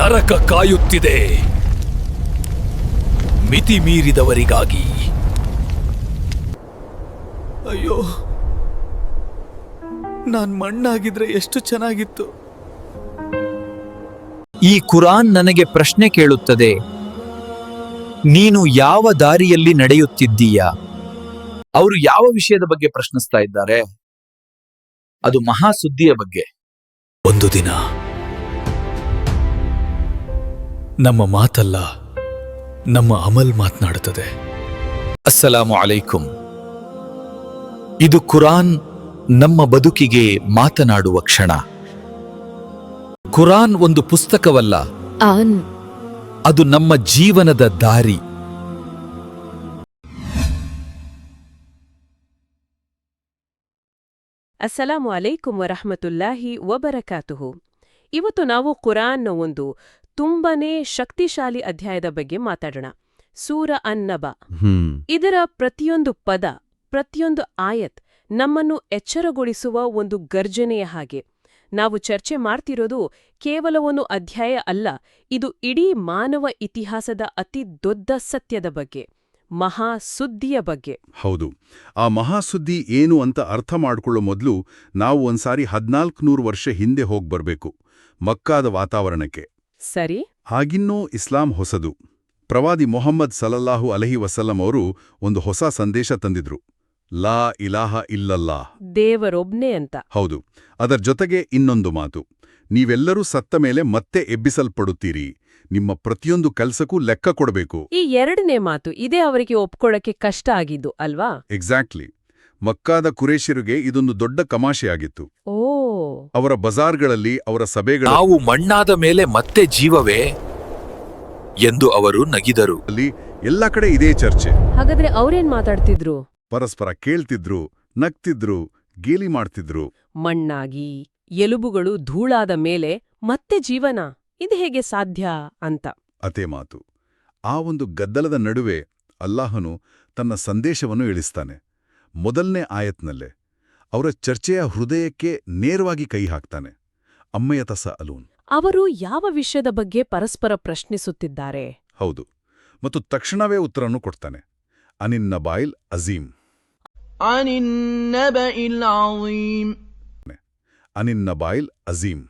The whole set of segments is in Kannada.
ನರಕ ಕಾಯುತ್ತಿದೆ. ಮಿತಿ ಮೀರಿದವರಿಗಾಗಿ. ಅಯ್ಯೋ. ನಾನ್ ಮಣ್ಣಾಗಿದ್ರೆ ಎಷ್ಟು ಚೆನ್ನಾಗಿತ್ತು. ಈ ಕುರಾನ್ ನನಗೆ ಪ್ರಶ್ನೆ ಕೇಳುತ್ತದೆ. ನೀನು ಯಾವ ದಾರಿಯಲ್ಲಿ ನಡೆಯುತ್ತಿದ್ದೀಯಾ? ಅವರು ಯಾವ ವಿಷಯದ ಬಗ್ಗೆ ಪ್ರಶ್ನಿಸ್ತಾ ಇದ್ದಾರೆ? ಅದು ಮಹಾಸುದ್ದಿಯ ಬಗ್ಗೆ. ಒಂದು ದಿನ ನಮ್ಮ ಮಾತಲ್ಲ ನಮ್ಮ ಅಮಲ್ ಮಾತನಾಡುತ್ತದೆ. ಅಸ್ಸಲಾಮು ಅಲೈಕುಂ ಇದು ಕುರಾನ್ ನಮ್ಮ ಬದುಕಿಗೆ ಮಾತನಾಡುವ ಕ್ಷಣ. ಕುರಾನ್ ಒಂದು ಪುಸ್ತಕವಲ್ಲ. ಆನ್. ಅದು ನಮ್ಮ ಜೀವನದ ದಾರಿ. ಅಸ್ಸಲಾಮು ಅಲೈಕುಂ ವರಹಮತುಲ್ಲಾಹಿ ವಬರಕಾತುಹು. ಇವತ್ತು ನಾವು ಕುರಾನ್ನ ಒಂದು ತುಂಬನೇ ಶಕ್ತಿಶಾಲಿ ಅಧ್ಯಾಯದ ಬಗ್ಗೆ ಮಾತಾಡೋಣ. ಸೂರ ಅನ್ನಬ ಇದರ ಪ್ರತಿಯೊಂದು ಪದ ಪ್ರತಿಯೊಂದು ಆಯತ್ ನಮ್ಮನ್ನು ಎಚ್ಚರಗೊಳಿಸುವ ಒಂದು ಗರ್ಜನೆಯ ಹಾಗೆ. ನಾವು ಚರ್ಚೆ ಮಾಡ್ತಿರೋದು ಕೇವಲ ಒಂದು ಅಧ್ಯಾಯ ಅಲ್ಲ ಇದು ಇಡೀ ಮಾನವ ಇತಿಹಾಸದ ಅತಿ ದೊಡ್ಡ ಸತ್ಯದ ಬಗ್ಗೆ ಮಹಾಸುದ್ದಿಯ ಬಗ್ಗೆ. ಹೌದು. ಆ ಮಹಾಸುದ್ದಿ ಏನು ಅಂತ ಅರ್ಥ ಮಾಡ್ಕೊಳ್ಳೋ ಮೊದಲು ನಾವು ಒಂದ್ಸಾರಿ ಹದ್ನಾಲ್ಕುನೂರು ವರ್ಷ ಹಿಂದೆ ಹೋಗ್ಬರ್ಬೇಕು ಮಕ್ಕಾದ ವಾತಾವರಣಕ್ಕೆ. ಸರಿ. ಆಗಿನ್ನೂ ಇಸ್ಲಾಂ ಹೊಸದು. ಪ್ರವಾದಿ ಮೊಹಮ್ಮದ್ ಸಲಲ್ಲಾಹು ಅಲಹಿ ವಸಲ್ಲಂ ಅವರು ಒಂದು ಹೊಸ ಸಂದೇಶ ತಂದಿದ್ರು. ಲಾ ಇಲಾಹ ಇಲ್ಲಲ್ಲಾ ದೇವರೊಬ್ನೇ ಅಂತ. ಹೌದು. ಅದರ ಜೊತೆಗೆ ಇನ್ನೊಂದು ಮಾತು. ನೀವೆಲ್ಲರೂ ಸತ್ತ ಮೇಲೆ ಮತ್ತೆ ಎಬ್ಬಿಸಲ್ಪಡುತ್ತೀರಿ. ನಿಮ್ಮ ಪ್ರತಿಯೊಂದು ಕೆಲಸಕ್ಕೂ ಲೆಕ್ಕ ಕೊಡಬೇಕು. ಈ ಎರಡನೇ ಮಾತು ಇದೇ ಅವರಿಗೆ ಒಪ್ಕೊಳ್ಳಕ್ಕೆ ಕಷ್ಟ ಆಗಿದ್ದು ಅಲ್ವಾ? ಎಕ್ಸಾಕ್ಟ್ಲಿ ಮಕ್ಕಾದ ಕುರೇಶಿರುಗೆ ಇದೊಂದು ದೊಡ್ಡ ಕಮಾಷೆಯಾಗಿತ್ತು ಓ. ಅವರ ಬಜಾರ್ಗಳಲ್ಲಿ ಅವರ ಸಭೆಗಳು ನಾವು ಮಣ್ಣಾದ ಮೇಲೆ ಮತ್ತೆ ಜೀವವೇ ಎಂದು ಅವರು ನಗಿದರು. ಅಲ್ಲಿ ಎಲ್ಲ ಕಡೆ ಇದೇ ಚರ್ಚೆ. ಹಾಗಾದ್ರೆ ಅವ್ರೇನ್ ಮಾತಾಡ್ತಿದ್ರು? ಪರಸ್ಪರ ಕೇಳ್ತಿದ್ರು ನಗ್ತಿದ್ರು ಗೇಲಿ ಮಾಡ್ತಿದ್ರು. ಮಣ್ಣಾಗಿ ಎಲುಬುಗಳು ಧೂಳಾದ ಮೇಲೆ ಮತ್ತೆ ಜೀವನ ಇದು ಹೇಗೆ ಸಾಧ್ಯ ಅಂತ. ಅತೇ ಮಾತು. ಆ ಒಂದು ಗದ್ದಲದ ನಡುವೆ ಅಲ್ಲಾಹನು ತನ್ನ ಸಂದೇಶವನ್ನು ಇಳಿಸ್ತಾನೆ. ಮೊದಲನೇ ಆಯತ್ನಲ್ಲೇ ಅವರ ಚರ್ಚೆಯ ಹೃದಯಕ್ಕೆ ನೇರವಾಗಿ ಕೈ ಹಾಕ್ತಾನೆ. ಅಮ್ಮಯ ತಸ ಅಲೂನ್. ಅವರು ಯಾವ ವಿಷಯದ ಬಗ್ಗೆ ಪರಸ್ಪರ ಪ್ರಶ್ನಿಸುತ್ತಿದ್ದಾರೆ? ಹೌದು. ಮತ್ತು ತಕ್ಷಣವೇ ಉತ್ತರವನ್ನು ಕೊಡ್ತಾನೆ. ಅನಿನ್ ನಬಾಯಿಲ್ ಅಜೀಮ್. ಅನಿನ್ ನಬಾಯಿಲ್ ಅಜೀಮ್.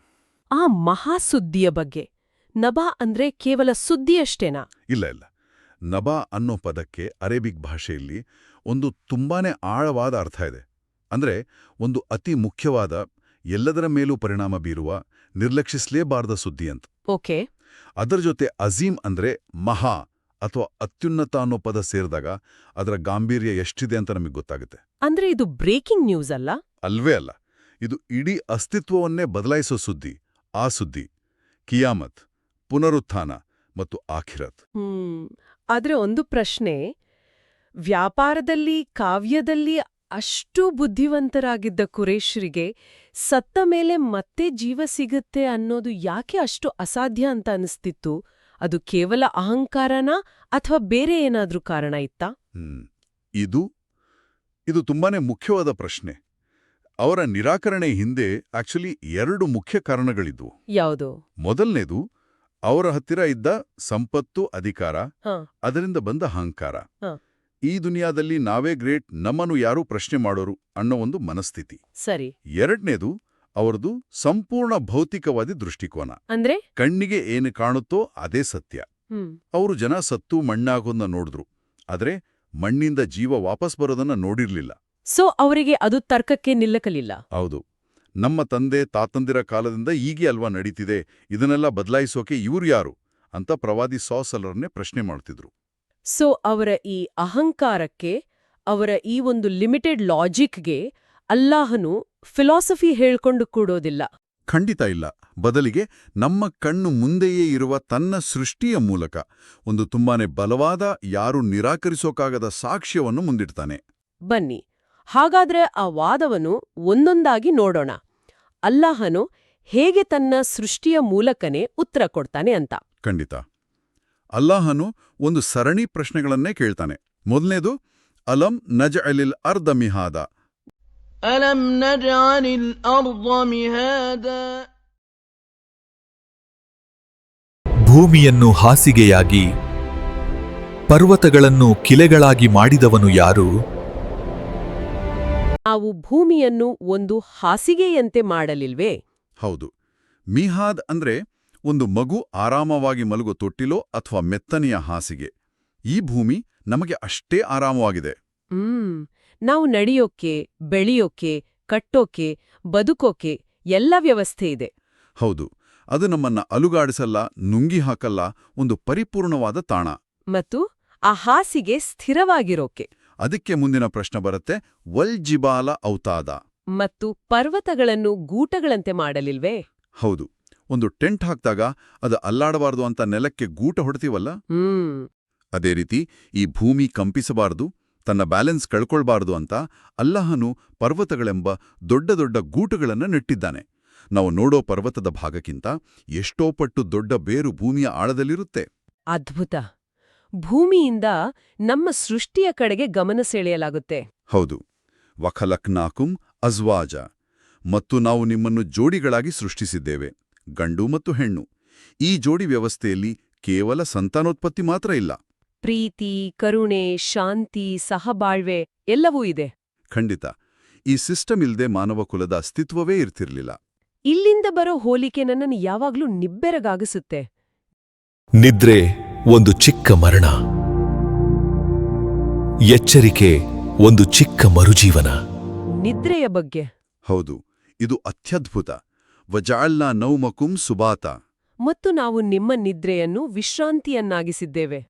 ಆ ಮಹಾಸುದ್ದಿಯ ಬಗ್ಗೆ. ನಬಾ ಅಂದ್ರೆ ಕೇವಲ ಸುದ್ದಿಯಷ್ಟೇನಾ? ಇಲ್ಲ ಇಲ್ಲ. ನಬಾ ಅನ್ನೋ ಪದಕ್ಕೆ ಅರೇಬಿಕ್ ಭಾಷೆಯಲ್ಲಿ ಒಂದು ತುಂಬಾನೇ ಆಳವಾದ ಅರ್ಥ ಇದೆ. ಅಂದ್ರೆ ಒಂದು ಅತಿ ಮುಖ್ಯವಾದ ಎಲ್ಲದರ ಮೇಲೂ ಪರಿಣಾಮ ಬೀರುವ ನಿರ್ಲಕ್ಷಿಸಲೇಬಾರದ ಸುದ್ದಿ ಅಂತ. ಓಕೆ. ಅದರ ಜೊತೆ ಅಜೀಂ ಅಂದ್ರೆ ಮಹಾ ಅಥವಾ ಅತ್ಯುನ್ನತ ಅನ್ನೋ ಪದ ಸೇರಿದಾಗ ಅದರ ಗಾಂಭೀರ್ಯ ಎಷ್ಟಿದೆ ಅಂತ ನಮಗೆ ಗೊತ್ತಾಗುತ್ತೆ. ಅಂದ್ರೆ ಇದು ಬ್ರೇಕಿಂಗ್ ನ್ಯೂಸ್ ಅಲ್ಲ? ಅಲ್ವೇ ಅಲ್ಲ. ಇದು ಇಡೀ ಅಸ್ತಿತ್ವವನ್ನೇ ಬದಲಾಯಿಸೋ ಸುದ್ದಿ ಆ ಸುದ್ದಿ. ಕಿಯಾಮತ್ ಪುನರುತ್ಥಾನ ಮತ್ತು ಆಖಿರತ್. ಆದ್ರೆ ಒಂದು ಪ್ರಶ್ನೆ ವ್ಯಾಪಾರದಲ್ಲಿ ಕಾವ್ಯದಲ್ಲಿ ಅಷ್ಟು ಬುದ್ಧಿವಂತರಾಗಿದ್ದ ಕುರೇಶ್ರಿಗೆ ಸತ್ತ ಮೇಲೆ ಮತ್ತೆ ಜೀವ ಸಿಗುತ್ತೆ ಅನ್ನೋದು ಯಾಕೆ ಅಷ್ಟು ಅಸಾಧ್ಯ ಅಂತ ಅನಿಸ್ತಿತ್ತು? ಅದು ಕೇವಲ ಅಹಂಕಾರನಾ ಅಥವಾ ಬೇರೆ ಏನಾದ್ರೂ ಕಾರಣ ಇತ್ತಾ? ಇದು ಇದು ತುಂಬಾನೇ ಮುಖ್ಯವಾದ ಪ್ರಶ್ನೆ. ಅವರ ನಿರಾಕರಣೆ ಹಿಂದೆ ಆಕ್ಚುಲಿ ಎರಡು ಮುಖ್ಯ ಕಾರಣಗಳಿದ್ವು. ಯಾವುದು? ಮೊದಲನೇದು ಅವರ ಹತ್ತಿರ ಇದ್ದ ಸಂಪತ್ತು ಅಧಿಕಾರ. ಅದರಿಂದ ಬಂದ ಅಹಂಕಾರ. ಈ ದುನಿಯಾದಲ್ಲಿ ನಾವೇ ಗ್ರೇಟ್ ನಮ್ಮನ್ನು ಯಾರೂ ಪ್ರಶ್ನೆ ಮಾಡೋರು ಅನ್ನೋ ಒಂದು ಮನಸ್ಥಿತಿ. ಸರಿ. ಎರಡನೇದು ಅವರದು ಸಂಪೂರ್ಣ ಭೌತಿಕವಾದಿ ದೃಷ್ಟಿಕೋನ. ಅಂದ್ರೆ? ಕಣ್ಣಿಗೆ ಏನು ಕಾಣುತ್ತೋ ಅದೇ ಸತ್ಯ. ಅವರು ಜನ ಸತ್ತು ಮಣ್ಣಾಗೋದನ್ನ ನೋಡಿದ್ರು. ಆದ್ರೆ ಮಣ್ಣಿಂದ ಜೀವ ವಾಪಸ್ ಬರೋದನ್ನ ನೋಡಿರ್ಲಿಲ್ಲ. ಸೊ ಅವರಿಗೆ ಅದು ತರ್ಕಕ್ಕೆ ನಿಲ್ಲಕಲಿಲ್ಲ? ಹೌದು. ನಮ್ಮ ತಂದೆ ತಾತಂದಿರ ಕಾಲದಿಂದ ಈಗೇ ಅಲ್ವಾ ನಡೀತಿದೆ? ಇದನ್ನೆಲ್ಲ ಬದಲಾಯಿಸೋಕೆ ಇವ್ರು ಯಾರು? ಅಂತ ಪ್ರವಾದಿ ಸಾಸಲರನ್ನೇ ಪ್ರಶ್ನೆ ಮಾಡ್ತಿದ್ರು. ಸೊ ಅವರ ಈ ಅಹಂಕಾರಕ್ಕೆ ಅವರ ಈ ಒಂದು ಲಿಮಿಟೆಡ್ ಲಾಜಿಕ್ಗೆ ಅಲ್ಲಾಹನು ಫಿಲಾಸಫಿ ಹೇಳ್ಕೊಂಡು ಕೂಡೋದಿಲ್ಲ. ಖಂಡಿತ ಇಲ್ಲ. ಬದಲಿಗೆ ನಮ್ಮ ಕಣ್ಣು ಮುಂದೆಯೇ ಇರುವ ತನ್ನ ಸೃಷ್ಟಿಯ ಮೂಲಕ ಒಂದು ತುಂಬಾನೇ ಬಲವಾದ ಯಾರು ನಿರಾಕರಿಸೋಕಾಗದ ಸಾಕ್ಷ್ಯವನ್ನು ಮುಂದಿಡ್ತಾನೆ. ಬನ್ನಿ. ಹಾಗಾದ್ರೆ ಆ ವಾದವನ್ನು ಒಂದೊಂದಾಗಿ ನೋಡೋಣ. ಅಲ್ಲಾಹನು ಹೇಗೆ ತನ್ನ ಸೃಷ್ಟಿಯ ಮೂಲಕನೇ ಉತ್ತರ ಕೊಡ್ತಾನೆ ಅಂತ. ಖಂಡಿತ. ಅಲ್ಲಾಹನು ಒಂದು ಸರಣಿ ಪ್ರಶ್ನೆಗಳನ್ನೇ ಕೇಳ್ತಾನೆ. ಮೊದಲನೇದು ಅಲಂ ನಜ ಅಲಿಲ್ ಅರ್ಧ ಮಿಹಾದ? ಮಿಹಾದ? ಭೂಮಿಯನ್ನು ಹಾಸಿಗೆಯಾಗಿ ಪರ್ವತಗಳನ್ನು ಕಿಲೆಗಳಾಗಿ ಮಾಡಿದವನು ಯಾರು? ನಾವು ಭೂಮಿಯನ್ನು ಒಂದು ಹಾಸಿಗೆಯಂತೆ ಮಾಡಲಿಲ್ವೇ? ಹೌದು. ಮಿಹಾದ್ ಅಂದ್ರೆ ಒಂದು ಮಗು ಆರಾಮವಾಗಿ ಮಲಗೋ ತೊಟ್ಟಿಲೋ ಅಥವಾ ಮೆತ್ತನೆಯ ಹಾಸಿಗೆ. ಈ ಭೂಮಿ ನಮಗೆ ಅಷ್ಟೇ ಆರಾಮವಾಗಿದೆ. ಹ್ಮ್. ನಾವು ನಡೆಯೋಕೆ ಬೆಳೆಯೋಕೆ ಕಟ್ಟೋಕೆ ಬದುಕೋಕೆ ಎಲ್ಲ ವ್ಯವಸ್ಥೆ ಇದೆ. ಹೌದು. ಅದು ನಮ್ಮನ್ನ ಅಲುಗಾಡಿಸಲ್ಲ ನುಂಗಿ ಹಾಕಲ್ಲ ಒಂದು ಪರಿಪೂರ್ಣವಾದ ತಾಣ. ಮತ್ತು ಆ ಹಾಸಿಗೆ ಸ್ಥಿರವಾಗಿರೋಕೆ. ಅದಕ್ಕೆ ಮುಂದಿನ ಪ್ರಶ್ನೆ ಬರುತ್ತೆ ವಲ್ಜಿಬಾಲ ಔತಾದ? ಮತ್ತು ಪರ್ವತಗಳನ್ನು ಗೂಟಗಳಂತೆ ಮಾಡಲಿಲ್ವೇ? ಹೌದು. ಒಂದು ಟೆಂಟ್ ಹಾಕ್ದಾಗ ಅದು ಅಲ್ಲಾಡಬಾರ್ದು ಅಂತ ನೆಲಕ್ಕೆ ಗೂಟ ಹೊಡ್ತೀವಲ್ಲ? ಅದೇ ರೀತಿ ಈ ಭೂಮಿ ಕಂಪಿಸಬಾರದು ತನ್ನ ಬ್ಯಾಲೆನ್ಸ್ ಕಳ್ಕೊಳ್ಬಾರ್ದು ಅಂತ ಅಲ್ಲಹನು ಪರ್ವತಗಳೆಂಬ ದೊಡ್ಡ ದೊಡ್ಡ ಗೂಟುಗಳನ್ನು ನೆಟ್ಟಿದ್ದಾನೆ. ನಾವು ನೋಡೋ ಪರ್ವತದ ಭಾಗಕ್ಕಿಂತ ಎಷ್ಟೋ ಪಟ್ಟು ದೊಡ್ಡ ಬೇರು ಭೂಮಿಯ ಆಳದಲ್ಲಿರುತ್ತೆ. ಅದ್ಭುತ. ಭೂಮಿಯಿಂದ ನಮ್ಮ ಸೃಷ್ಟಿಯ ಕಡೆಗೆ ಗಮನ ಸೆಳೆಯಲಾಗುತ್ತೆ. ಹೌದು. ವಖಲಕ್ನಾಕುಂ ಅಜ್ವಾಜ. ಮತ್ತು ನಾವು ನಿಮ್ಮನ್ನು ಜೋಡಿಗಳಾಗಿ ಸೃಷ್ಟಿಸಿದ್ದೇವೆ. ಗಂಡು ಮತ್ತು ಹೆಣ್ಣು. ಈ ಜೋಡಿ ವ್ಯವಸ್ಥೆಯಲ್ಲಿ ಕೇವಲ ಸಂತಾನೋತ್ಪತ್ತಿ ಮಾತ್ರ ಇಲ್ಲ. ಪ್ರೀತಿ ಕರುಣೆ ಶಾಂತಿ ಸಹಬಾಳ್ವೆ ಎಲ್ಲವೂ ಇದೆ. ಖಂಡಿತ. ಈ ಸಿಸ್ಟಮ್ ಇಲ್ಲದೆ ಮಾನವ ಕುಲದ ಅಸ್ತಿತ್ವವೇ ಇರ್ತಿರ್ಲಿಲ್ಲ. ಇಲ್ಲಿಂದ ಬರೋ ಹೋಲಿಕೆ ನನ್ನನ್ನು ಯಾವಾಗ್ಲೂ ನಿಬ್ಬೆರಗಾಗಿಸುತ್ತೆ. ನಿದ್ರೆ ಒಂದು ಚಿಕ್ಕ ಮರಣ. ಎಚ್ಚರಿಕೆ ಒಂದು ಚಿಕ್ಕ ಮರುಜೀವನ. ನಿದ್ರೆಯ ಬಗ್ಗೆ. ಹೌದು. ಇದು ಅತ್ಯದ್ಭುತ. ವಜಾಳ್ನ ನೌಮಕುಂ ಸುಬಾತ. ಮತ್ತು ನಾವು ನಿಮ್ಮ ನಿದ್ರೆಯನ್ನು ವಿಶ್ರಾಂತಿಯನ್ನಾಗಿಸಿದ್ದೇವೆ.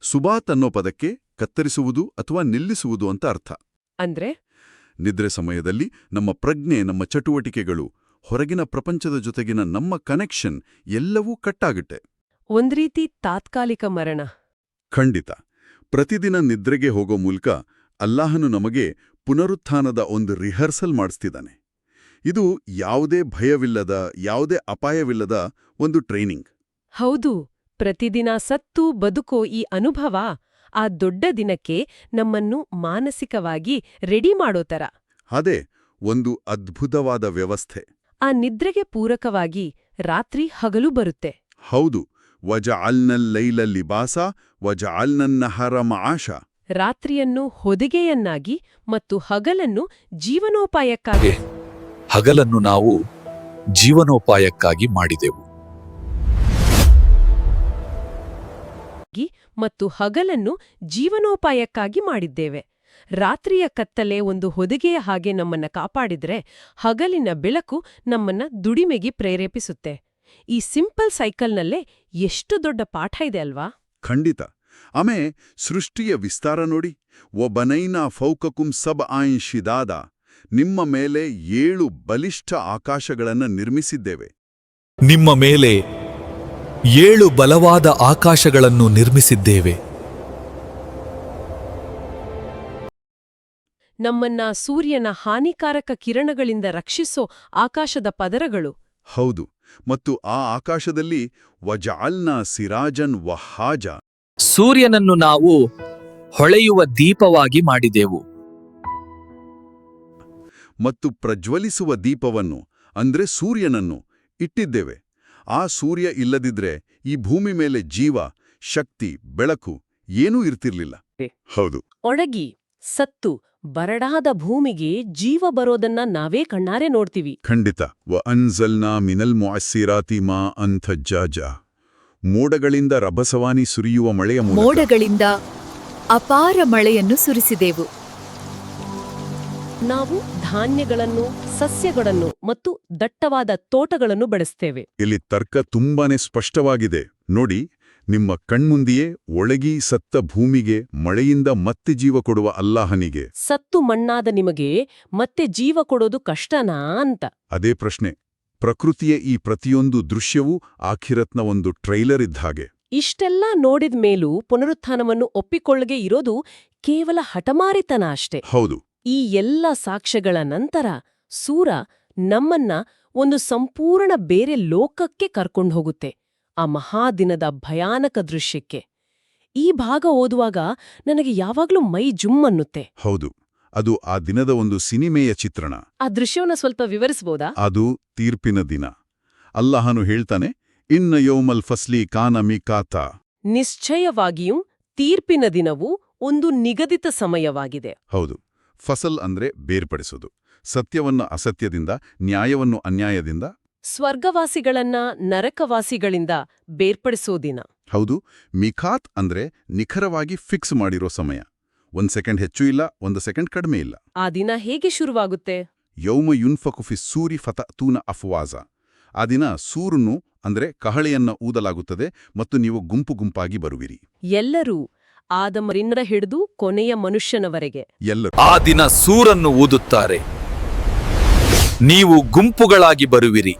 ಸುಬಾತ್ ಅನ್ನೋ ಪದಕ್ಕೆ ಕತ್ತರಿಸುವುದು ಅಥವಾ ನಿಲ್ಲಿಸುವುದು ಅಂತ ಅರ್ಥ. ಅಂದ್ರೆ? ನಿದ್ರೆ ಸಮಯದಲ್ಲಿ ನಮ್ಮ ಪ್ರಜ್ಞೆ ನಮ್ಮ ಚಟುವಟಿಕೆಗಳು ಹೊರಗಿನ ಪ್ರಪಂಚದ ಜೊತೆಗಿನ ನಮ್ಮ ಕನೆಕ್ಷನ್ ಎಲ್ಲವೂ ಕಟ್ಟಾಗುತ್ತೆ. ಒಂದ್ ರೀತಿ ತಾತ್ಕಾಲಿಕ ಮರಣ. ಖಂಡಿತ. ಪ್ರತಿದಿನ ನಿದ್ರೆಗೆ ಹೋಗೋ ಮೂಲಕ ಅಲ್ಲಾಹನು ನಮಗೆ ಪುನರುತ್ಥಾನದ ಒಂದು ರಿಹರ್ಸಲ್ ಮಾಡಿಸ್ತಿದ್ದಾನೆ. ಇದು ಯಾವುದೇ ಭಯವಿಲ್ಲದ ಯಾವುದೇ ಅಪಾಯವಿಲ್ಲದ ಒಂದು ಟ್ರೈನಿಂಗ್. ಹೌದು ಪ್ರತಿದಿನ ಸತ್ತು ಬದುಕೋ ಈ ಅನುಭವ ಆ ದೊಡ್ಡ ದಿನಕ್ಕೆ ನಮ್ಮನ್ನು ಮಾನಸಿಕವಾಗಿ ರೆಡಿ ಮಾಡೋ ತರ ಅದೇ ಒಂದು ಅದ್ಭುತವಾದ ವ್ಯವಸ್ಥೆ. ಆ ನಿದ್ರೆಗೆ ಪೂರಕವಾಗಿ ರಾತ್ರಿ ಹಗಲು ಬರುತ್ತೆ. ಹೌದು ವಜ ಅಲ್ನಲ್ ಲೈಲ ಲಿಬಾಸ ವಜ ಅಲ್ನನ್ನಹರ ಮಾಶ ರಾತ್ರಿಯನ್ನು ಹೊದಿಗೆಯನ್ನಾಗಿ ಮತ್ತು ಹಗಲನ್ನು ಜೀವನೋಪಾಯಕ್ಕಾಗಿ ಹಗಲನ್ನು ನಾವು ಜೀವನೋಪಾಯಕ್ಕಾಗಿ ಮಾಡಿದೆವು. ಮತ್ತು ಹಗಲನ್ನು ಜೀವನೋಪಾಯಕ್ಕಾಗಿ ಮಾಡಿದ್ದೇವೆ. ರಾತ್ರಿಯ ಕತ್ತಲೆ ಒಂದು ಹೊದಿಗೆಯ ಹಾಗೆ ನಮ್ಮನ್ನ ಕಾಪಾಡಿದ್ರೆ ಹಗಲಿನ ಬೆಳಕು ನಮ್ಮನ್ನ ದುಡಿಮೆಗೆ ಪ್ರೇರೇಪಿಸುತ್ತೆ. ಈ ಸಿಂಪಲ್ ಸೈಕಲ್ನಲ್ಲೇ ಎಷ್ಟು ದೊಡ್ಡ ಪಾಠ ಇದೆ ಅಲ್ವಾ? ಖಂಡಿತ. ಆಮೇ ಸೃಷ್ಟಿಯ ವಿಸ್ತಾರ ನೋಡಿ. ಒಬ್ಬನೈನಾ ಫೌಕಕುಂ ಸಬ್ ಆಯಿನ್ ಶಿದಾದ. ನಿಮ್ಮ ಮೇಲೆ ಏಳು ಬಲಿಷ್ಠ ಆಕಾಶಗಳನ್ನು ನಿರ್ಮಿಸಿದ್ದೇವೆ. ನಿಮ್ಮ ಮೇಲೆ ಏಳು ಬಲವಾದ ಆಕಾಶಗಳನ್ನು ನಿರ್ಮಿಸಿದ್ದೇವೆ. ನಮ್ಮನ್ನ ಸೂರ್ಯನ ಹಾನಿಕಾರಕ ಕಿರಣಗಳಿಂದ ರಕ್ಷಿಸೋ ಆಕಾಶದ ಪದರಗಳು. ಹೌದು ಮತ್ತು ಆ ಆಕಾಶದಲ್ಲಿ ವಜಾಲ್ನ ಸಿರಾಜನ್ ವಹಾಜ. ಸೂರ್ಯನನ್ನು ನಾವು ಹೊಳೆಯುವ ದೀಪವಾಗಿ ಮಾಡಿದೆವು. ಮತ್ತು ಪ್ರಜ್ವಲಿಸುವ ದೀಪವನ್ನು ಅಂದ್ರೆ ಸೂರ್ಯನನ್ನು ಇಟ್ಟಿದ್ದೇವೆ. ಆ ಸೂರ್ಯ ಇಲ್ಲದಿದ್ರೆ ಈ ಭೂಮಿ ಮೇಲೆ ಜೀವ ಶಕ್ತಿ ಬೆಳಕು ಏನೂ ಇರ್ತಿರ್ಲಿಲ್ಲ. ಹೌದು. ಒಣಗಿ ಸತ್ತು ಬರಡಾದ ಭೂಮಿಗೆ ಜೀವ ಬರೋದನ್ನ ನಾವೇ ಕಣ್ಣಾರೆ ನೋಡ್ತೀವಿ. ಖಂಡಿತ. ವ ಅನ್ಸಲ್ನಾ ಮಿನಲ್ ಮೊಸಿರಾತಿ ಮಾ ಅಂಥಜ್ಜಾಜ ಮೋಡಗಳಿಂದ ರಭಸವಾನಿ ಸುರಿಯುವ ಮಳೆಯ ಮೋಡಗಳಿಂದ ಅಪಾರ ಮಳೆಯನ್ನು ಸುರಿಸಿದೆವು. ನಾವು ಧಾನ್ಯಗಳನ್ನು ಸಸ್ಯಗಳನ್ನು ಮತ್ತು ದಟ್ಟವಾದ ತೋಟಗಳನ್ನು ಬೆಳೆಸ್ತೇವೆ. ಇಲ್ಲಿ ತರ್ಕ ತುಂಬಾನೇ ಸ್ಪಷ್ಟವಾಗಿದೆ. ನೋಡಿ ನಿಮ್ಮ ಕಣ್ಮುಂದಿಯೇ ಒಳಗಿ ಸತ್ತ ಭೂಮಿಗೆ ಮಳೆಯಿಂದ ಮತ್ತೆ ಜೀವ ಕೊಡುವ ಅಲ್ಲಾಹನಿಗೆ. ಸತ್ತು ಮಣ್ಣಾದ ನಿಮಗೆ ಮತ್ತೆ ಜೀವ ಕೊಡೋದು ಕಷ್ಟನಾ ಅಂತ. ಅದೇ ಪ್ರಶ್ನೆ. ಪ್ರಕೃತಿಯ ಈ ಪ್ರತಿಯೊಂದು ದೃಶ್ಯವೂ ಆಖಿರತ್ನ ಒಂದು ಟ್ರೈಲರ್ ಇದ್ದ ಹಾಗೆ. ಇಷ್ಟೆಲ್ಲ ನೋಡಿದ ಮೇಲೂ ಪುನರುತ್ಥಾನವನ್ನು ಒಪ್ಪಿಕೊಳ್ಳಗೆ ಇರೋದು ಕೇವಲ ಹಠಮಾರಿತನ ಅಷ್ಟೇ. ಹೌದು. ಈ ಎಲ್ಲ ಸಾಕ್ಷ್ಯಗಳ ನಂತರ ಸೂರ ನಮ್ಮನ್ನ ಒಂದು ಸಂಪೂರ್ಣ ಬೇರೆ ಲೋಕಕ್ಕೆ ಕರ್ಕೊಂಡು ಹೋಗುತ್ತೆ ಆ ಮಹಾದಿನದ ಭಯಾನಕ ದೃಶ್ಯಕ್ಕೆ. ಈ ಭಾಗ ಓದುವಾಗ ನನಗೆ ಯಾವಾಗ್ಲೂ ಮೈ ಜುಮ್ ಅನ್ನುತ್ತೆ. ಹೌದು ಅದು ಆ ದಿನದ ಒಂದು ಸಿನಿಮೆಯ ಚಿತ್ರಣ. ಆ ದೃಶ್ಯವನ್ನ ಸ್ವಲ್ಪ ವಿವರಿಸಬಹುದಾ ಅದು ತೀರ್ಪಿನ ದಿನ. ಅಲ್ಲಾಹನು ಹೇಳ್ತಾನೆ ಇನ್ನ ಯೋಮಲ್ ಫಸ್ಲಿ ಕಾನಮಿ ಕಾತ ನಿಶ್ಚಯವಾಗಿಯೂ ತೀರ್ಪಿನ ದಿನವು ಒಂದು ನಿಗದಿತ ಸಮಯವಾಗಿದೆ. ಹೌದು. ಫಸಲ್ ಅಂದ್ರೆ ಬೇರ್ಪಡಿಸೋದು ಸತ್ಯವನ್ನು ಅಸತ್ಯದಿಂದ ನ್ಯಾಯವನ್ನು ಅನ್ಯಾಯದಿಂದ. ಸ್ವರ್ಗವಾಸಿಗಳನ್ನ ನರಕವಾಸಿಗಳಿಂದ ಬೇರ್ಪಡಿಸೋ ದಿನ. ಹೌದು ಮಿಖಾತ್ ಅಂದ್ರೆ ನಿಖರವಾಗಿ ಫಿಕ್ಸ್ ಮಾಡಿರೋ ಸಮಯ. ಒಂದ್ ಸೆಕೆಂಡ್ ಹೆಚ್ಚು ಇಲ್ಲ ಒಂದ್ ಸೆಕೆಂಡ್ ಕಡಿಮೆ ಇಲ್ಲ. ಆ ದಿನ ಹೇಗೆ ಶುರುವಾಗುತ್ತೆ? ಯೌಮ ಯುನ್ಫಕುಫಿ ಸೂರಿ ಫತ ತೂನ ಅಫ್ವಾಜ. ಆ ದಿನ ಸೂರನ್ನು ಅಂದ್ರೆ ಕಹಳೆಯನ್ನ ಊದಲಾಗುತ್ತದೆ ಮತ್ತು ನೀವು ಗುಂಪು ಗುಂಪಾಗಿ ಬರುವಿರಿ. ಎಲ್ಲರೂ ಆದಮರಿಂದ ಹಿಡಿದು ಕೊನೆಯ ಮನುಷ್ಯನವರೆಗೆ. ಎಲ್ಲರೂ ಆ ದಿನ ಸೂರನ್ನು ಊದುತ್ತಾರೆ. ನೀವು ಗುಂಪುಗಳಾಗಿ ಬರುವಿರಿ.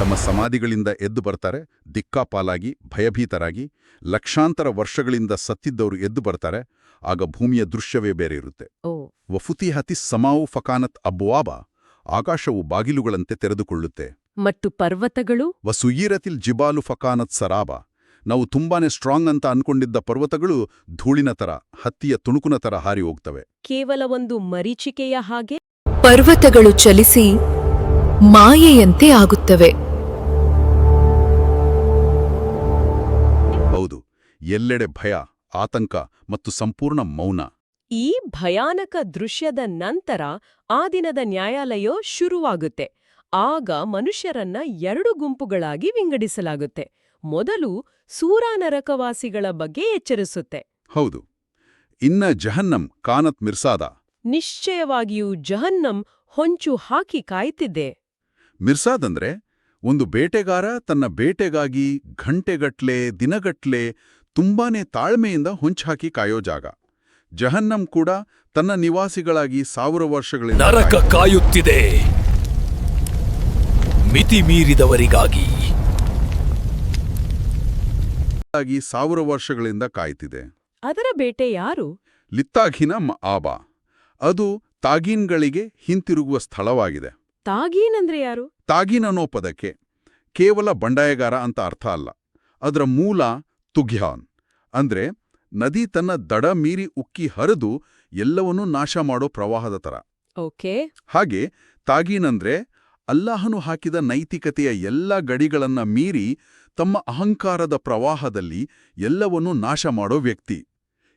ತಮ್ಮ ಸಮಾಧಿಗಳಿಂದ ಎದ್ದು ಬರ್ತಾರೆ ದಿಕ್ಕಾಪಾಲಾಗಿ ಭಯಭೀತರಾಗಿ ಲಕ್ಷಾಂತರ ವರ್ಷಗಳಿಂದ ಸತ್ತಿದ್ದವರು ಎದ್ದು ಬರ್ತಾರೆ ಆಗ ಭೂಮಿಯ ದೃಶ್ಯವೇ ಬೇರೆ ಇರುತ್ತೆ ಓ. ವಫುತಿಹತಿ ಸಮಾವು ಫಕಾನತ್ ಅಬ್ವಾಬ ಆಕಾಶವು ಬಾಗಿಲುಗಳಂತೆ ತೆರೆದುಕೊಳ್ಳುತ್ತೆ. ಮತ್ತು ಪರ್ವತಗಳು? ವಸುಯೀರತಿಲ್ ಜಿಬಾಲು ಫಕಾನತ್ ಸರಾಬ ನಾವು ತುಂಬಾನೇ ಸ್ಟ್ರಾಂಗ್ ಅಂತ ಅನ್ಕೊಂಡಿದ್ದ ಪರ್ವತಗಳು ಧೂಳಿನ ತರ ಹತ್ತಿಯ ತುಣುಕುನ ತರ ಹಾರಿ ಹೋಗ್ತವೆ. ಕೇವಲ ಒಂದು ಮರೀಚಿಕೆಯ ಹಾಗೆ? ಪರ್ವತಗಳು ಚಲಿಸಿ ಮಾಯೆಯಂತೆ ಆಗುತ್ತವೆ. ಹೌದು ಎಲ್ಲೆಡೆ ಭಯ ಆತಂಕ ಮತ್ತು ಸಂಪೂರ್ಣ ಮೌನ. ಈ ಭಯಾನಕ ದೃಶ್ಯದ ನಂತರ ಆ ದಿನದ ನ್ಯಾಯಾಲಯ ಶುರುವಾಗುತ್ತೆ. ಆಗ ಮನುಷ್ಯರನ್ನ ಎರಡು ಗುಂಪುಗಳಾಗಿ ವಿಂಗಡಿಸಲಾಗುತ್ತೆ. ಮೊದಲು ಸೂರ ನರಕವಾಸಿಗಳ ಬಗ್ಗೆ ಎಚ್ಚರಿಸುತ್ತೆ. ಹೌದು. ಇನ್ನ ಜಹನ್ನಂ ಕಾನತ್ ಮಿರ್ಸಾದ. ನಿಶ್ಚಯವಾಗಿಯೂ ಜಹನ್ನಂ ಹೊಂಚು ಹಾಕಿ ಕಾಯ್ತಿದ್ದೆ. ಮಿರ್ಸಾದಂದ್ರೆ ಒಂದು ಬೇಟೆಗಾರ ತನ್ನ ಬೇಟೆಗಾಗಿ ಘಂಟೆಗಟ್ಲೆ ದಿನಗಟ್ಲೆ ತುಂಬಾನೇ ತಾಳ್ಮೆಯಿಂದ ಹೊಂಚಾಕಿ ಕಾಯೋ ಜಾಗ. ಜಹನ್ನಂ ಕೂಡ ತನ್ನ ನಿವಾಸಿಗಳಾಗಿ ಸಾವಿರ ವರ್ಷಗಳಿಂದ ನರಕ ಕಾಯುತ್ತಿದೆ. ಮಿತಿ ಮೀರಿದವರಿಗಾಗಿ ಕಾಯ್ದಾಗಿ ಸಾವಿರ ವರ್ಷಗಳಿಂದ ಕಾಯ್ತಿದೆ. ಅದರ ಬೇಟೆ ಯಾರು? ಲಿತ್ತಾಘಿನ ಆಬಾ. ಅದು ತಾಗೀನ್ಗಳಿಗೆ ಹಿಂತಿರುಗುವ ಸ್ಥಳವಾಗಿದೆ. ತಾಗೀನಂದ್ರೆ ಯಾರು? ತಾಗೀನ್ ಅನ್ನೋ ಪದಕ್ಕೆ ಕೇವಲ ಬಂಡಾಯಗಾರ ಅಂತ ಅರ್ಥ ಅಲ್ಲ. ಅದರ ಮೂಲ ತುಘ್ಯಾನ್ ಅಂದ್ರೆ ನದಿ ತನ್ನ ದಡ ಮೀರಿ ಉಕ್ಕಿ ಹರಿದು ಎಲ್ಲವನ್ನೂ ನಾಶ ಮಾಡೋ ಪ್ರವಾಹದ ತರ. ಓಕೆ. ಹಾಗೆ ತಾಗೀನಂದ್ರೆ ಅಲ್ಲಾಹನು ಹಾಕಿದ ನೈತಿಕತೆಯ ಎಲ್ಲ ಗಡಿಗಳನ್ನ ಮೀರಿ ತಮ್ಮ ಅಹಂಕಾರದ ಪ್ರವಾಹದಲ್ಲಿ ಎಲ್ಲವನ್ನೂ ನಾಶ ಮಾಡೋ ವ್ಯಕ್ತಿ.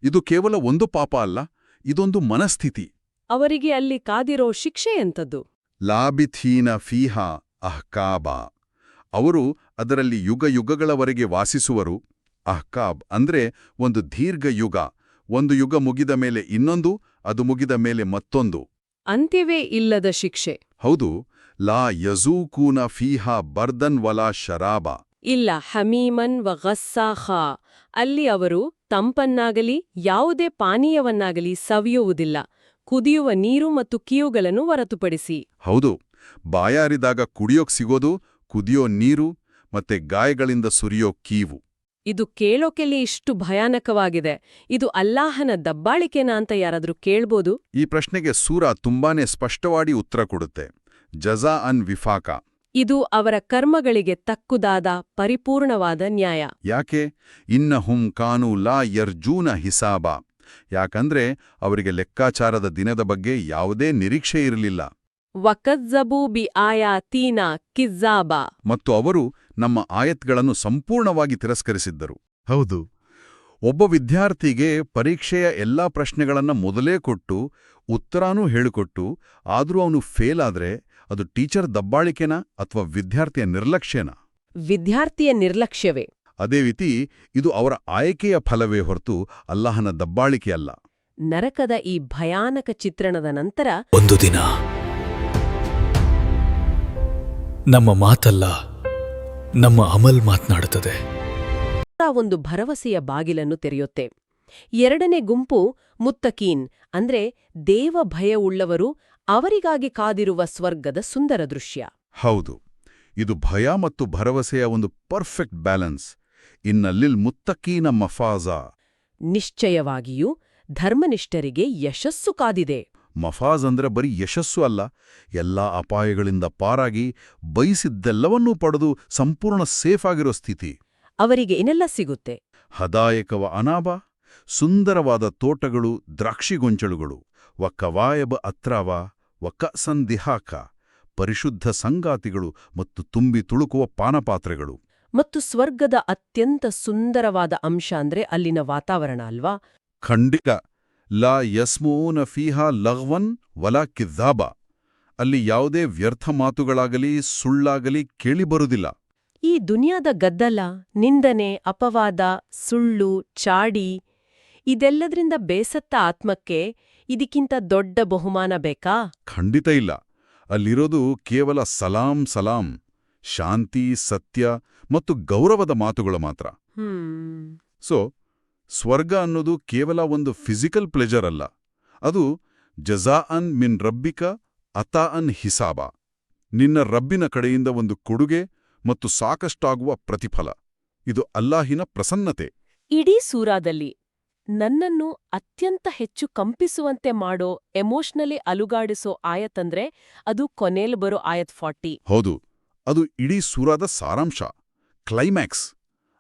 ಇದು ಕೇವಲ ಒಂದು ಪಾಪ ಅಲ್ಲ ಇದೊಂದು ಮನಸ್ಥಿತಿ. ಅವರಿಗೆ ಅಲ್ಲಿ ಕಾದಿರೋ ಶಿಕ್ಷೆ ಎಂಥದ್ದು? ಲಾಬಿಥೀನ ಫೀಹಾ ಅಹ್ಕಾಬಾ. ಅವರು ಅದರಲ್ಲಿ ಯುಗ ಯುಗಗಳವರೆಗೆ ವಾಸಿಸುವರು. ಅಹ್ಕಾಬ್ ಅಂದ್ರೆ ಒಂದು ದೀರ್ಘ ಯುಗ. ಒಂದು ಯುಗ ಮುಗಿದ ಮೇಲೆ ಇನ್ನೊಂದು ಅದು ಮುಗಿದ ಮೇಲೆ ಮತ್ತೊಂದು. ಅಂತ್ಯವೇ ಇಲ್ಲದ ಶಿಕ್ಷೆ. ಹೌದು ಲಾ ಯಜೂಕೂನ ಫೀಹಾ ಬರ್ದನ್ ವಲಾ ಶರಾಬ ಇಲ್ಲ ಹಮೀಮನ್ ವ ಗಸ್ಸಾಖಾ. ಅಲ್ಲಿ ಅವರು ತಂಪನ್ನಾಗಲಿ ಯಾವುದೇ ಪಾನೀಯವನ್ನಾಗಲಿ ಸವಿಯುವುದಿಲ್ಲ. ಕುದಿಯುವ ನೀರು ಮತ್ತು ಕಿಯುಗಳನ್ನು ಹೊರತುಪಡಿಸಿ. ಹೌದು ಬಾಯಾರಿದಾಗ ಕುಡಿಯೋಕ್ ಸಿಗೋದು ಕುದಿಯೋ ನೀರು ಮತ್ತೆ ಗಾಯಗಳಿಂದ ಸುರಿಯೋ ಕೀವು. ಇದು ಕೇಳೋಕೆಲ್ಲಿ ಇಷ್ಟು ಭಯಾನಕವಾಗಿದೆ. ಇದು ಅಲ್ಲಾಹನ ದಬ್ಬಾಳಿಕೆನಾ ಅಂತ ಯಾರಾದ್ರೂ ಕೇಳ್ಬೋದು? ಈ ಪ್ರಶ್ನೆಗೆ ಸೂರ ತುಂಬಾನೇ ಸ್ಪಷ್ಟವಾಗಿ ಉತ್ತರ ಕೊಡುತ್ತೆ. ಜಜಾ ಅನ್ ವಿಫಾಕ. ಇದು ಅವರ ಕರ್ಮಗಳಿಗೆ ತಕ್ಕುದಾದ ಪರಿಪೂರ್ಣವಾದ ನ್ಯಾಯ. ಯಾಕೆ? ಇನ್ನ ಹುಂ ಕಾನು ಲಾ ಯರ್ಜೂನ ಹಿಸಾಬ. ಯಾಕಂದ್ರೆ ಅವರಿಗೆ ಲೆಕ್ಕಾಚಾರದ ದಿನದ ಬಗ್ಗೆ ಯಾವುದೇ ನಿರೀಕ್ಷೆ ಇರಲಿಲ್ಲ. ವಕಜ್ಜಬೂ ಬಿ ಆಯಾ ತೀನಾ ಕಿಜ್ಜಾಬ. ಮತ್ತು ಅವರು ನಮ್ಮ ಆಯತ್ಗಳನ್ನು ಸಂಪೂರ್ಣವಾಗಿ ತಿರಸ್ಕರಿಸಿದ್ದರು. ಹೌದು. ಒಬ್ಬ ವಿದ್ಯಾರ್ಥಿಗೆ ಪರೀಕ್ಷೆಯ ಎಲ್ಲಾ ಪ್ರಶ್ನೆಗಳನ್ನ ಮೊದಲೇ ಕೊಟ್ಟು ಉತ್ತರಾನೂ ಹೇಳಿಕೊಟ್ಟು ಆದರೂ ಅವನು ಫೇಲ್ ಆದ್ರೆ ಅದು ಟೀಚರ್ ದಬ್ಬಾಳಿಕೆನಾ ಅಥವಾ ವಿದ್ಯಾರ್ಥಿಯ ನಿರ್ಲಕ್ಷ್ಯನಾ? ವಿದ್ಯಾರ್ಥಿಯ ನಿರ್ಲಕ್ಷ್ಯವೇ. ಅದೇ ರೀತಿ ಇದು ಅವರ ಆಯ್ಕೆಯ ಫಲವೇ ಹೊರತು ಅಲ್ಲಾಹನ ದಬ್ಬಾಳಿಕೆಯಲ್ಲ ನರಕದ ಈ ಭಯಾನಕ ಚಿತ್ರಣದ ನಂತರ ಒಂದು ದಿನ ನಮ್ಮ ಮಾತಲ್ಲ ನಮ್ಮ ಅಮಲ್ ಮಾತನಾಡುತ್ತದೆ. ಒಂದು ಭರವಸೆಯ ಬಾಗಿಲನ್ನು ತೆರೆಯುತ್ತೆ. ಎರಡನೇ ಗುಂಪು ಮುತ್ತಕೀನ್ ಅಂದ್ರೆ ದೇವ ಭಯವುಳ್ಳವರು ಅವರಿಗಾಗಿ ಕಾದಿರುವ ಸ್ವರ್ಗದ ಸುಂದರ ದೃಶ್ಯ. ಹೌದು ಇದು ಭಯ ಮತ್ತು ಭರವಸೆಯ ಒಂದು ಪರ್ಫೆಕ್ಟ್ ಬ್ಯಾಲೆನ್ಸ್. ಇನ್ನಲ್ಲಿಲ್ ಮುತ್ತಕೀನ ಮಫಾಜಾ. ನಿಶ್ಚಯವಾಗಿಯೂ ಧರ್ಮನಿಷ್ಠರಿಗೆ ಯಶಸ್ಸು ಕಾದಿದೆ. ಮಫಾಜ್ ಅಂದ್ರೆ ಬರೀ ಯಶಸ್ಸು ಅಲ್ಲ ಎಲ್ಲಾ ಅಪಾಯಗಳಿಂದ ಪಾರಾಗಿ ಬಯಸಿದ್ದೆಲ್ಲವನ್ನೂ ಪಡೆದು ಸಂಪೂರ್ಣ ಸೇಫ್ ಆಗಿರೋ ಸ್ಥಿತಿ. ಅವರಿಗೆ ಏನೆಲ್ಲ ಸಿಗುತ್ತೆ. ಹದಾಯಕವ ಅನಾಭ ಸುಂದರವಾದ ತೋಟಗಳು ದ್ರಾಕ್ಷಿಗೊಂಚಳುಗಳು ವ ಕವಾಯಬ ಅತ್ರಾವ. ವ ಕಸನ್ ದಿಹಾಕ ಪರಿಶುದ್ಧ ಸಂಗಾತಿಗಳು ಮತ್ತು ತುಂಬಿ ತುಳುಕುವ ಪಾನಪಾತ್ರೆಗಳು. ಮತ್ತು ಸ್ವರ್ಗದ ಅತ್ಯಂತ ಸುಂದರವಾದ ಅಂಶ ಅಂದ್ರೆ ಅಲ್ಲಿನ ವಾತಾವರಣ ಅಲ್ವಾ? ಖಂಡಿತ. ಲಾ ಯಸ್ಮೂನ ಫೀಹಾ ಲಘ್ವನ್ ವಲಾ ಕಿದ್ದಾಬ. ಅಲ್ಲಿ ಯಾವುದೇ ವ್ಯರ್ಥ ಮಾತುಗಳಾಗಲಿ ಸುಳ್ಳಾಗಲಿ ಕೇಳಿಬರುವುದಿಲ್ಲ. ಈ ದುನಿಯಾದ ಗದ್ದಲ ನಿಂದನೆ ಅಪವಾದ ಸುಳ್ಳು ಚಾಡಿ ಇದೆಲ್ಲದರಿಂದ ಬೇಸತ್ತ ಆತ್ಮಕ್ಕೆ ಇದಕ್ಕಿಂತ ದೊಡ್ಡ ಬಹುಮಾನ ಬೇಕಾ? ಖಂಡಿತ ಇಲ್ಲ. ಅಲ್ಲಿರೋದು ಕೇವಲ ಸಲಾಂ ಸಲಾಂ ಶಾಂತಿ ಸತ್ಯ ಮತ್ತು ಗೌರವದ ಮಾತುಗಳು ಮಾತ್ರ. ಸೊ ಸ್ವರ್ಗ ಅನ್ನೋದು ಕೇವಲ ಒಂದು ಫಿಸಿಕಲ್ ಪ್ಲೆಜರ್ ಅಲ್ಲ. ಅದು ಜಜಾ ಅನ್ ಮಿನ್ ರಬ್ಬಿಕ ಅತಾ ಅನ್ ಹಿಸಾಬ. ನಿನ್ನ ರಬ್ಬಿನ ಕಡೆಯಿಂದ ಒಂದು ಕೊಡುಗೆ ಮತ್ತು ಸಾಕಷ್ಟಾಗುವ ಪ್ರತಿಫಲ. ಇದು ಅಲ್ಲಾಹಿನ ಪ್ರಸನ್ನತೆ. ಇಡೀ ಸೂರಾದಲ್ಲಿ ನನ್ನನ್ನು ಅತ್ಯಂತ ಹೆಚ್ಚು ಕಂಪಿಸುವಂತೆ ಮಾಡೋ ಎಮೋಷನಲಿ ಅಲುಗಾಡಿಸೋ ಆಯತಂದ್ರೆ ಅದು ಕೊನೇಲ್ ಬರೋ ಆಯತ್ ಫಾರ್ಟಿ. ಹೌದು ಅದು ಇಡೀ ಸೂರಾದ ಸಾರಾಂಶ ಕ್ಲೈಮ್ಯಾಕ್ಸ್.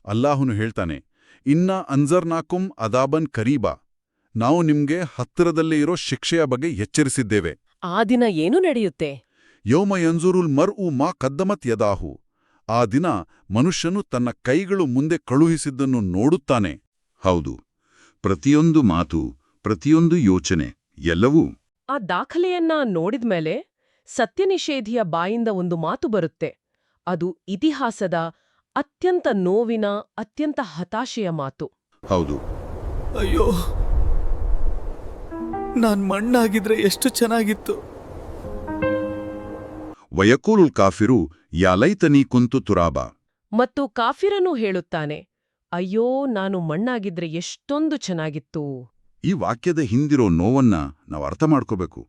ಅಲ್ಲಾಹುನು ಹೇಳ್ತಾನೆ ಇನ್ನ ಅಂಜರ್ನಾಕುಂ ಅದಾಬನ್ ಕರೀಬಾ. ನಾವು ನಿಮ್ಗೆ ಹತ್ತಿರದಲ್ಲೇ ಇರೋ ಶಿಕ್ಷೆಯ ಬಗ್ಗೆ ಎಚ್ಚರಿಸಿದ್ದೇವೆ. ಆ ದಿನ ಏನು ನಡೆಯುತ್ತೆ? ಯೋಮ ಯಂಜುರುಲ್ ಮರ್ ಉ ಮಾ ಕದ್ದಮತ್ ಯದಾಹು. ಆ ದಿನ ಮನುಷ್ಯನು ತನ್ನ ಕೈಗಳು ಮುಂದೆ ಕಳುಹಿಸಿದ್ದನ್ನು ನೋಡುತ್ತಾನೆ. ಹೌದು. ಪ್ರತಿಯೊಂದು ಮಾತು ಪ್ರತಿಯೊಂದು ಯೋಚನೆ ಎಲ್ಲವೂ. ಆ ದಾಖಲೆಯನ್ನ ನೋಡಿದ್ಮೇಲೆ ಸತ್ಯನಿಷೇಧಿಯ ಬಾಯಿಂದ ಒಂದು ಮಾತು ಬರುತ್ತೆ. ಅದು ಇತಿಹಾಸದ ಅತ್ಯಂತ ನೋವಿನ ಅತ್ಯಂತ ಹತಾಶೆಯ ಮಾತು. ಹೌದು. ಅಯ್ಯೋ! ನಾನ್ ಮಣ್ಣಾಗಿದ್ರೆ ಎಷ್ಟು ಚೆನ್ನಾಗಿತ್ತು. ವಯಕೂಲ್ ಕಾಫಿರು ಯಾಲೈತನಿ ಕುಂತು ತುರಾಬ. ಮತ್ತು ಕಾಫಿರನು ಹೇಳುತ್ತಾನೆ ಅಯ್ಯೋ ನಾನು ಮಣ್ಣಾಗಿದ್ರೆ ಎಷ್ಟೊಂದು ಚೆನ್ನಾಗಿತ್ತು. ಈ ವಾಕ್ಯದ ಹಿಂದಿರೋ ನೋವನ್ನ ನಾವು ಅರ್ಥ ಮಾಡ್ಕೋಬೇಕು.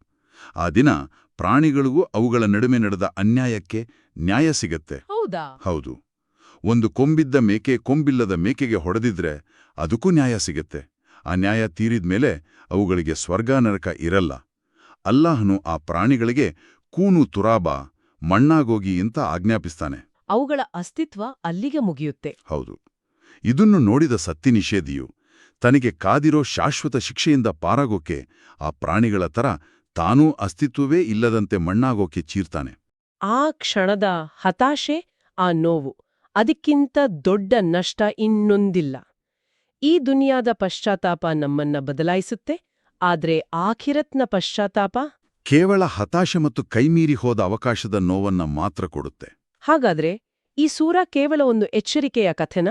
ಆ ದಿನ ಪ್ರಾಣಿಗಳಿಗೂ ಅವುಗಳ ನಡುವೆ ನಡೆದ ಅನ್ಯಾಯಕ್ಕೆ ನ್ಯಾಯ ಸಿಗತ್ತೆ. ಹೌದಾ? ಹೌದು. ಒಂದು ಕೊಂಬಿದ್ದ ಮೇಕೆ ಕೊಂಬಿಲ್ಲದ ಮೇಕೆಗೆ ಹೊಡೆದಿದ್ರೆ ಅದಕ್ಕೂ ನ್ಯಾಯ ಸಿಗತ್ತೆ. ಆ ನ್ಯಾಯ ತೀರಿದ್ಮೇಲೆ ಅವುಗಳಿಗೆ ಸ್ವರ್ಗ ನರಕ ಇರಲ್ಲ. ಅಲ್ಲಾಹನು ಆ ಪ್ರಾಣಿಗಳಿಗೆ ಕೂನು ತುರಾಬ ಮಣ್ಣಾಗೋಗಿ ಅಂತ ಆಜ್ಞಾಪಿಸ್ತಾನೆ. ಅವುಗಳ ಅಸ್ತಿತ್ವ ಅಲ್ಲಿಗೆ ಮುಗಿಯುತ್ತೆ. ಹೌದು. ಇದನ್ನು ನೋಡಿದ ಸತ್ಯನಿಷೇಧಿಯು ತನಗೆ ಕಾದಿರೋ ಶಾಶ್ವತ ಶಿಕ್ಷೆಯಿಂದ ಪಾರಾಗೋಕೆ ಆ ಪ್ರಾಣಿಗಳ ತರ ತಾನೂ ಅಸ್ತಿತ್ವವೇ ಇಲ್ಲದಂತೆ ಮಣ್ಣಾಗೋಕೆ ಚೀರ್ತಾನೆ. ಆ ಕ್ಷಣದ ಹತಾಶೆ ಆ ನೋವು ಅದಕ್ಕಿಂತ ದೊಡ್ಡ ನಷ್ಟ ಇನ್ನೊಂದಿಲ್ಲ. ಈ ದುನಿಯಾದ ಪಶ್ಚಾತ್ತಾಪ ನಮ್ಮನ್ನ ಬದಲಾಯಿಸುತ್ತೆ ಆದ್ರೆ ಆಖಿರತ್ನ ಪಶ್ಚಾತ್ತಾಪ? ಕೇವಲ ಹತಾಶೆ ಮತ್ತು ಕೈಮೀರಿ ಹೋದ ಅವಕಾಶದ ನೋವನ್ನ ಮಾತ್ರ ಕೊಡುತ್ತೆ. ಹಾಗಾದ್ರೆ ಈ ಸೂರ ಕೇವಲ ಒಂದು ಎಚ್ಚರಿಕೆಯ ಕಥೆನ?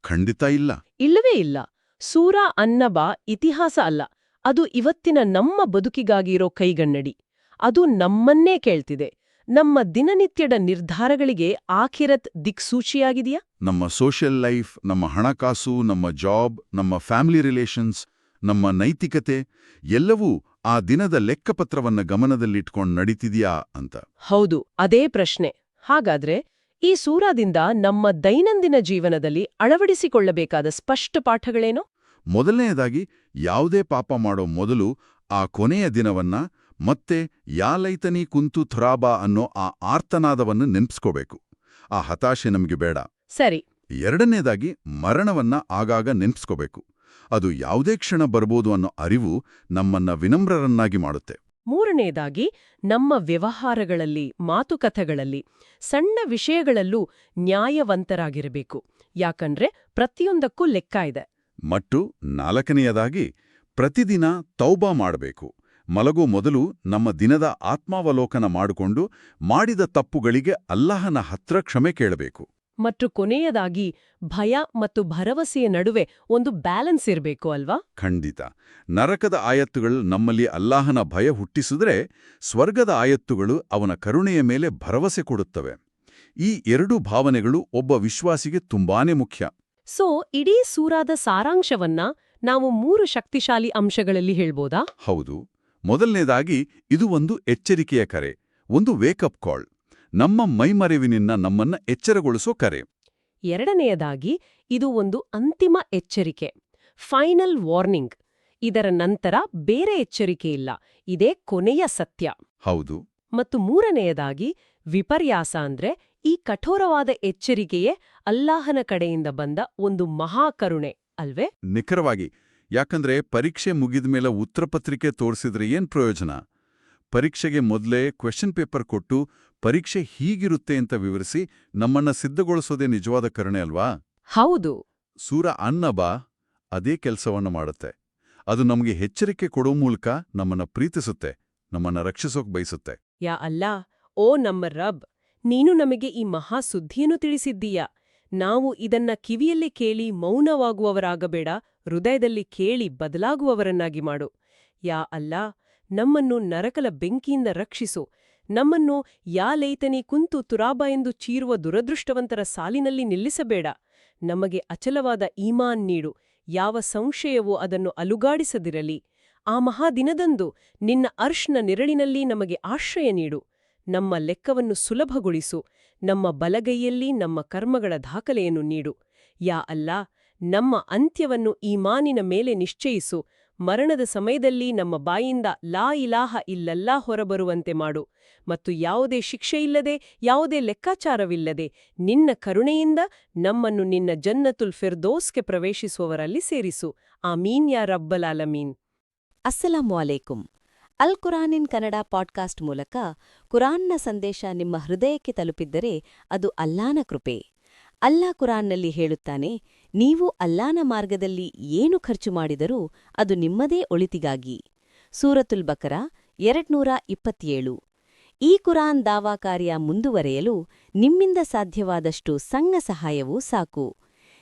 ಖಂಡಿತ ಇಲ್ಲ. ಇಲ್ಲವೇ ಇಲ್ಲ. ಸೂರ ಅನ್ನಬ ಇತಿಹಾಸ ಅಲ್ಲ. ಅದು ಇವತ್ತಿನ ನಮ್ಮ ಬದುಕಿಗಾಗಿರೋ ಕೈಗನ್ನಡಿ. ಅದು ನಮ್ಮನ್ನೇ ಕೇಳ್ತಿದೆ. ನಮ್ಮ ದಿನನಿತ್ಯದ ನಿರ್ಧಾರಗಳಿಗೆ ಆಖಿರತ್ ದಿಕ್ಸೂಚಿಯಾಗಿದೆಯಾ? ನಮ್ಮ ಸೋಷಿಯಲ್ ಲೈಫ್ ನಮ್ಮ ಹಣಕಾಸು ನಮ್ಮ ಜಾಬ್ ನಮ್ಮ ಫ್ಯಾಮಿಲಿ ರಿಲೇಷನ್ಸ್ ನಮ್ಮ ನೈತಿಕತೆ ಎಲ್ಲವೂ ಆ ದಿನದ ಲೆಕ್ಕಪತ್ರವನ್ನ ಗಮನದಲ್ಲಿಟ್ಕೊಂಡು ನಡೀತಿದೆಯಾ ಅಂತ. ಹೌದು ಅದೇ ಪ್ರಶ್ನೆ. ಹಾಗಾದ್ರೆ ಈ ಸೂರಾದಿಂದ ನಮ್ಮ ದೈನಂದಿನ ಜೀವನದಲ್ಲಿ ಅಳವಡಿಸಿಕೊಳ್ಳಬೇಕಾದ ಸ್ಪಷ್ಟ ಪಾಠಗಳೇನು? ಮೊದಲನೆಯದಾಗಿ ಯಾವುದೇ ಪಾಪ ಮಾಡೋ ಮೊದಲು ಆ ಕೊನೆಯ ದಿನವನ್ನ ಮತ್ತೆ ಯಾಲೈತನಿ ಕುಂತು ಥುರಾಬಾ ಅನ್ನೋ ಆ ಆರ್ತನಾದವನ್ನು ನೆನ್ಪಿಸ್ಕೋಬೇಕು. ಆ ಹತಾಶೆ ನಮಗೆ ಬೇಡ. ಸರಿ. ಎರಡನೇದಾಗಿ ಮರಣವನ್ನ ಆಗಾಗ ನೆನ್ಪಿಸ್ಕೋಬೇಕು. ಅದು ಯಾವುದೇ ಕ್ಷಣ ಬರ್ಬೋದು ಅನ್ನೋ ಅರಿವು ನಮ್ಮನ್ನ ವಿನಮ್ರರನ್ನಾಗಿ ಮಾಡುತ್ತೆ. ಮೂರನೇದಾಗಿ, ನಮ್ಮ ವ್ಯವಹಾರಗಳಲ್ಲಿ ಮಾತುಕತೆಗಳಲ್ಲಿ ಸಣ್ಣ ವಿಷಯಗಳಲ್ಲೂ ನ್ಯಾಯವಂತರಾಗಿರಬೇಕು. ಯಾಕಂದ್ರೆ, ಪ್ರತಿಯೊಂದಕ್ಕೂ ಲೆಕ್ಕ ಇದೆ. ಮತ್ತು ನಾಲ್ಕನೆಯದಾಗಿ, ಪ್ರತಿದಿನ ತೌಬಾ ಮಾಡಬೇಕು. ಮಲಗೋ ಮೊದಲು ನಮ್ಮ ದಿನದ ಆತ್ಮಾವಲೋಕನ ಮಾಡಿಕೊಂಡು, ಮಾಡಿದ ತಪ್ಪುಗಳಿಗೆ ಅಲ್ಲಾಹನ ಹತ್ರ ಕ್ಷಮೆ ಕೇಳಬೇಕು. ಮತ್ತು ಕೊನೆಯದಾಗಿ ಭಯ ಮತ್ತು ಭರವಸೆಯ ನಡುವೆ ಒಂದು ಬ್ಯಾಲೆನ್ಸ್ ಇರಬೇಕು ಅಲ್ವಾ? ಖಂಡಿತ. ನರಕದ ಆಯತ್ತುಗಳು ನಮ್ಮಲ್ಲಿ ಅಲ್ಲಾಹನ ಭಯ ಹುಟ್ಟಿಸಿದ್ರೆ ಸ್ವರ್ಗದ ಆಯತ್ತುಗಳು ಅವನ ಕರುಣೆಯ ಮೇಲೆ ಭರವಸೆ ಕೊಡುತ್ತವೆ. ಈ ಎರಡೂ ಭಾವನೆಗಳು ಒಬ್ಬ ವಿಶ್ವಾಸಿಗೆ ತುಂಬಾನೇ ಮುಖ್ಯ. ಸೊ ಇಡೀ ಸೂರಾದ ಸಾರಾಂಶವನ್ನ ನಾವು ಮೂರು ಶಕ್ತಿಶಾಲಿ ಅಂಶಗಳಲ್ಲಿ ಹೇಳ್ಬೋದಾ? ಹೌದು. ಮೊದಲನೇದಾಗಿ ಇದು ಒಂದು ಎಚ್ಚರಿಕೆಯ ಕರೆ ಒಂದು ವೇಕಪ್ ಕಾಲ್ ನಮ್ಮ ಮೈಮರೆವಿನಿಂದ ನಮ್ಮನ್ನ ಎಚ್ಚರಗೊಳಿಸೋ ಕರೆ. ಎರಡನೆಯದಾಗಿ ಇದು ಒಂದು ಅಂತಿಮ ಎಚ್ಚರಿಕೆ ಫೈನಲ್ ವಾರ್ನಿಂಗ್. ಇದರ ನಂತರ ಬೇರೆ ಎಚ್ಚರಿಕೆ ಇಲ್ಲ ಇದೇ ಕೊನೆಯ ಸತ್ಯ. ಹೌದು. ಮತ್ತು ಮೂರನೆಯದಾಗಿ ವಿಪರ್ಯಾಸ ಅಂದ್ರೆ ಈ ಕಠೋರವಾದ ಎಚ್ಚರಿಕೆಯೇ ಅಲ್ಲಾಹನ ಕಡೆಯಿಂದ ಬಂದ ಒಂದು ಮಹಾಕರುಣೆ ಅಲ್ವೇ? ನಿಖರವಾಗಿ ಯಾಕಂದ್ರೆ ಪರೀಕ್ಷೆ ಮುಗಿದ ಮೇಲೆ ಉತ್ತರಪತ್ರಿಕೆ ತೋರಿಸಿದ್ರೆ ಏನ್ ಪ್ರಯೋಜನ? ಪರೀಕ್ಷೆಗೆ ಮೊದಲೇ ಕ್ವೆಶ್ಚನ್ ಪೇಪರ್ ಕೊಟ್ಟು ಪರೀಕ್ಷೆ ಹೀಗಿರುತ್ತೆ ಅಂತ ವಿವರಿಸಿ ನಮ್ಮನ್ನ ಸಿದ್ಧಗೊಳಿಸೋದೇ ನಿಜವಾದ ಕರುಣೆ ಅಲ್ವಾ? ಹೌದು. ಸೂರ ಅನ್ನಬ ಅದೇ ಕೆಲಸವನ್ನು ಮಾಡುತ್ತೆ. ಅದು ನಮಗೆ ಎಚ್ಚರಿಕೆ ಕೊಡೋ ಮೂಲಕ ನಮ್ಮನ್ನ ಪ್ರೀತಿಸುತ್ತೆ ನಮ್ಮನ್ನ ರಕ್ಷಿಸೋಕ್ ಬಯಸುತ್ತೆ. ಯಾ ಅಲ್ಲಾ ಓ ನಮ್ಮ ರಬ್ ನೀನು ನಮಗೆ ಈ ಮಹಾ ಸುದ್ದಿಯನ್ನು ತಿಳಿಸಿದ್ದೀಯ? ನಾವು ಇದನ್ನ ಕಿವಿಯಲ್ಲಿ ಕೇಳಿ ಮೌನವಾಗುವವರಾಗಬೇಡ ಹೃದಯದಲ್ಲಿ ಕೇಳಿ ಬದಲಾಗುವವರನ್ನಾಗಿ ಮಾಡು. ಯಾ ಅಲ್ಲಾ ನಮ್ಮನ್ನು ನರಕಲ ಬೆಂಕಿಯಿಂದ ರಕ್ಷಿಸು. ನಮ್ಮನ್ನು ಯಾ ಲೈತನಿ ಕುಂತು ತುರಾಬ ಎಂದು ಚೀರುವ ದುರದೃಷ್ಟವಂತರ ಸಾಲಿನಲ್ಲಿ ನಿಲ್ಲಿಸಬೇಡ. ನಮಗೆ ಅಚಲವಾದ ಈಮಾನ್ ನೀಡು. ಯಾವ ಸಂಶಯವೂ ಅದನ್ನು ಅಲುಗಾಡಿಸದಿರಲಿ. ಆ ಮಹಾದಿನದಂದು ನಿನ್ನ ಅರ್ಷ್ನ ನೆರಳಿನಲ್ಲಿ ನಮಗೆ ಆಶ್ರಯ ನೀಡು. ನಮ್ಮ ಲೆಕ್ಕವನ್ನು ಸುಲಭಗೊಳಿಸು. ನಮ್ಮ ಬಲಗೈಯಲ್ಲಿ ನಮ್ಮ ಕರ್ಮಗಳ ದಾಖಲೆಯನ್ನು ನೀಡು. ಯಾ ಅಲ್ಲಾ, ನಮ್ಮ ಅಂತ್ಯವನ್ನು ಈ ಮಾನಿನ ಮೇಲೆ ನಿಶ್ಚಯಿಸು. ಮರಣದ ಸಮಯದಲ್ಲಿ ನಮ್ಮ ಬಾಯಿಂದ ಲಾ ಇಲಾಹ ಇಲ್ಲಲ್ಲಾ ಹೊರಬರುವಂತೆ ಮಾಡು ಮತ್ತು ಯಾವುದೇ ಶಿಕ್ಷೆಯಿಲ್ಲದೆ ಯಾವುದೇ ಲೆಕ್ಕಾಚಾರವಿಲ್ಲದೆ ನಿನ್ನ ಕರುಣೆಯಿಂದ ನಮ್ಮನ್ನು ನಿನ್ನ ಜನ್ನತುಲ್ ಫಿರ್ದೋಸ್ಗೆ ಪ್ರವೇಶಿಸುವವರಲ್ಲಿ ಸೇರಿಸು. ಆಮೀನ್ ಯಾ ರಬ್ಬಲಾಲಮೀನ್ ಅಸ್ಸಲಾಮು ಅಲೈಕುಂ ಅಲ್ ಕುರಾನಿನ್ ಕನ್ನಡ ಪಾಡ್ಕಾಸ್ಟ್ ಮೂಲಕ ಕುರಾನ್ನ ಸಂದೇಶ ನಿಮ್ಮ ಹೃದಯಕ್ಕೆ ತಲುಪಿದ್ದರೆ ಅದು ಅಲ್ಲಾನ ಕೃಪೆ. ಅಲ್ಲಾ ಕುರಾನ್ನಲ್ಲಿ ಹೇಳುತ್ತಾನೆ ನೀವು ಅಲ್ಲಾನ ಮಾರ್ಗದಲ್ಲಿ ಏನು ಖರ್ಚು ಮಾಡಿದರೂ ಅದು ನಿಮ್ಮದೇ ಒಳಿತಿಗಾಗಿ. ಸೂರತುಲ್ ಬಕರ, ಎರಡ್ನೂರ ಇಪ್ಪತ್ತೇಳು. ಈ ಕುರಾನ್ ದಾವಾ ಕಾರ್ಯ ಮುಂದುವರೆಯಲು ನಿಮ್ಮಿಂದ ಸಾಧ್ಯವಾದಷ್ಟು ಸಂಘ ಸಹಾಯವೂ ಸಾಕು.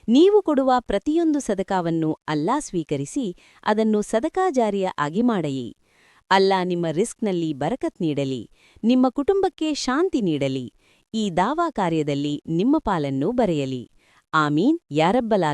ನೀವು ಕೊಡುವ ಪ್ರತಿಯೊಂದು ಸದಕಾವನ್ನು ಅಲ್ಲಾ ಸ್ವೀಕರಿಸಿ ಅದನ್ನು ಸದಕಾಜಾರಿಯ ಆಗಿ ಮಾಡಯಿ. ಅಲ್ಲಾ ನಿಮ್ಮ ರಿಸ್ಕ್ನಲ್ಲಿ ಬರಕತ್ ನೀಡಲಿ, ನಿಮ್ಮ ಕುಟುಂಬಕ್ಕೆ ಶಾಂತಿ ನೀಡಲಿ. ಈ ದಾವಾ ಕಾರ್ಯದಲ್ಲಿ ನಿಮ್ಮ ಪಾಲನ್ನು ಬರೆಯಲಿ. ஆமீன். யாரப்பல்